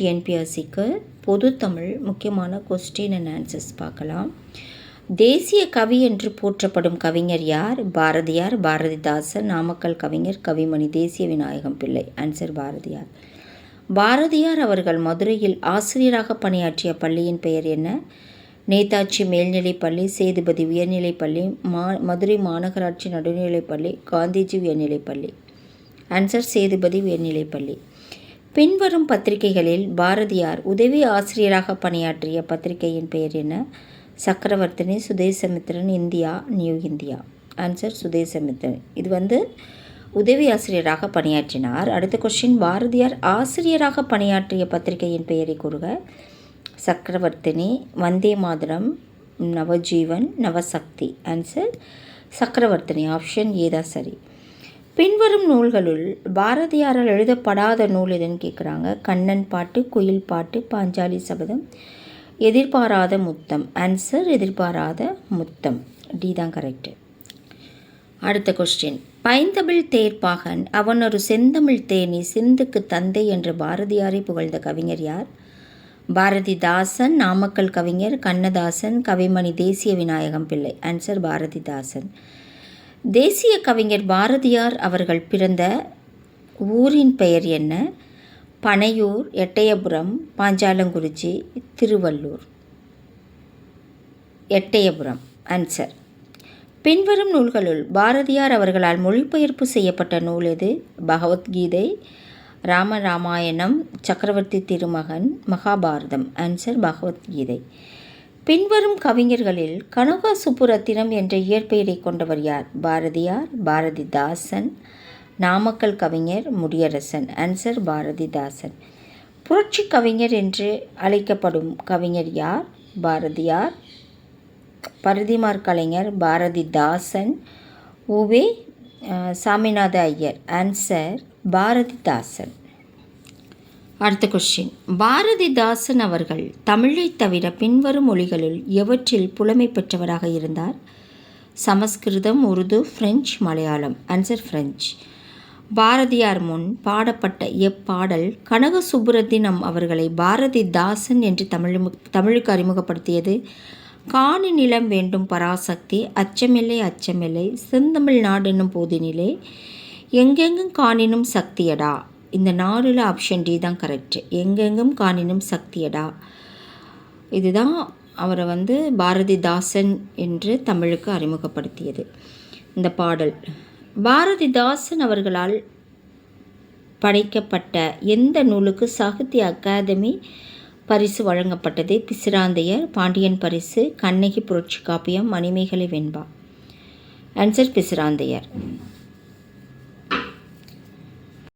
டிஎன்பிஎஸ்சிக்கு பொது தமிழ் முக்கியமான question and answers பார்க்கலாம். தேசிய கவி என்று போற்றப்படும் கவிஞர் யார்? பாரதியார் பாரதிதாசன் நாமக்கல் கவிஞர் கவிமணி தேசிய விநாயகம் பிள்ளை. ஆன்சர் பாரதியார். பாரதியார் அவர்கள் மதுரையில் ஆசிரியராக பணியாற்றிய பள்ளியின் பெயர் என்ன? நேதாஜி மேல்நிலைப்பள்ளி சேதுபதி உயர்நிலைப்பள்ளி மா மதுரை மாநகராட்சி நடுநிலைப்பள்ளி காந்திஜி உயர்நிலைப்பள்ளி ஆன்சர் சேதுபதி உயர்நிலைப்பள்ளி பின்வரும் பத்திரிகைகளில் பாரதியார் உதவி ஆசிரியராக பணியாற்றிய பத்திரிகையின் பெயர் என்ன? Chakravarthini Swadesamitran India New India. Answer Swadesamitran. இது வந்து உதவி ஆசிரியராக பணியாற்றினார். அடுத்த கொஸ்டின் பாரதியார் ஆசிரியராக பணியாற்றிய பத்திரிகையின் பெயரை கூறுக. சக்கரவர்த்தினி வந்தே மாதரம் நவஜீவன் நவசக்தி. ஆன்சர் சக்கரவர்த்தினி. ஆப்ஷன் ஏதா சரி. பின்வரும் நூல்களுள் பாரதியாரால் எழுதப்படாத நூல் எதுன்னு கேட்குறாங்க கண்ணன் பாட்டு குயில் பாட்டு பாஞ்சாலி சபதம் எதிர்பாராத முத்தம் ஆன்சர் எதிர்பாராத முத்தம். டி தான் கரெக்டு அடுத்த கொஸ்டின் பைந்தமிழ் தேர்ப்பாகன் அவன் ஒரு செந்தமிழ் தேனி சிந்துக்கு தந்தை என்று பாரதியாரை புகழ்ந்த கவிஞர் யார்? பாரதிதாசன் நாமக்கல் கவிஞர் கண்ணதாசன் கவிமணி தேசிய விநாயகம் பிள்ளை. ஆன்சர் பாரதிதாசன். தேசிய கவிஞர் பாரதியார் அவர்கள் பிறந்த ஊரின் பெயர் என்ன? பனையூர் எட்டயபுரம் பாஞ்சாலங்குறிச்சி திருவள்ளூர். எட்டயபுரம். ஆன்சர் பின்வரும் நூல்களுள் பாரதியார் அவர்களால் மொழிபெயர்ப்பு செய்யப்பட்ட நூல் எது? பகவத்கீதை ராமராமாயணம் சக்கரவர்த்தி திருமகன் மகாபாரதம். ஆன்சர் பகவத்கீதை. பின்வரும் கவிஞர்களில் கனகா சுப்புரத்தினம் என்ற இயற்பெயரை கொண்டவர் யார்? பாரதியார் பாரதிதாசன் நாமக்கல் கவிஞர் முடியரசன். ஆன்சர் பாரதிதாசன். புரட்சி கவிஞர் என்று அழைக்கப்படும் கவிஞர் யார்? பாரதியார் பரதிமார் கலைஞர் பாரதிதாசன் உவே சாமிநாத ஐயர். ஆன்சர் பாரதிதாசன். அடுத்த கொஸ்டின் பாரதிதாசன் அவர்கள் தமிழை தவிர பின்வரும் மொழிகளுள் எவற்றில் புலமை பெற்றவராக இருந்தார்? Sanskrit Urdu French Malayalam. Answer French. Bharathiyar முன் பாடப்பட்ட எப்பாடல் கனக சுப்புரத்தினம் அவர்களை பாரதிதாசன் என்று தமிழ் தமிழுக்கு அறிமுகப்படுத்தியது. காணி நிலம் வேண்டும் பராசக்தி அச்சமில்லை அச்சமில்லை. செந்தமிழ் நாடென்னும் போதினிலே எங்கெங்கும் காணினும் சக்தியடா? இந்த நாலில் ஆப்ஷன் டி தான் கரெக்டு எங்கெங்கும் காணினும் சக்தியடா. இதுதான் அவரை வந்து பாரதிதாசன் என்று தமிழுக்கு அறிமுகப்படுத்தியது. இந்த பாடல். பாரதிதாசன் அவர்களால் படைக்கப்பட்ட எந்த நூலுக்கு சாகித்ய அகாதமி பரிசு வழங்கப்பட்டது? பிசிராந்தையர் பாண்டியன் பரிசு கண்ணகி புரட்சி காப்பியம் மணிமேகலை வெண்பா. ஆன்சர் பிசிராந்தையர்.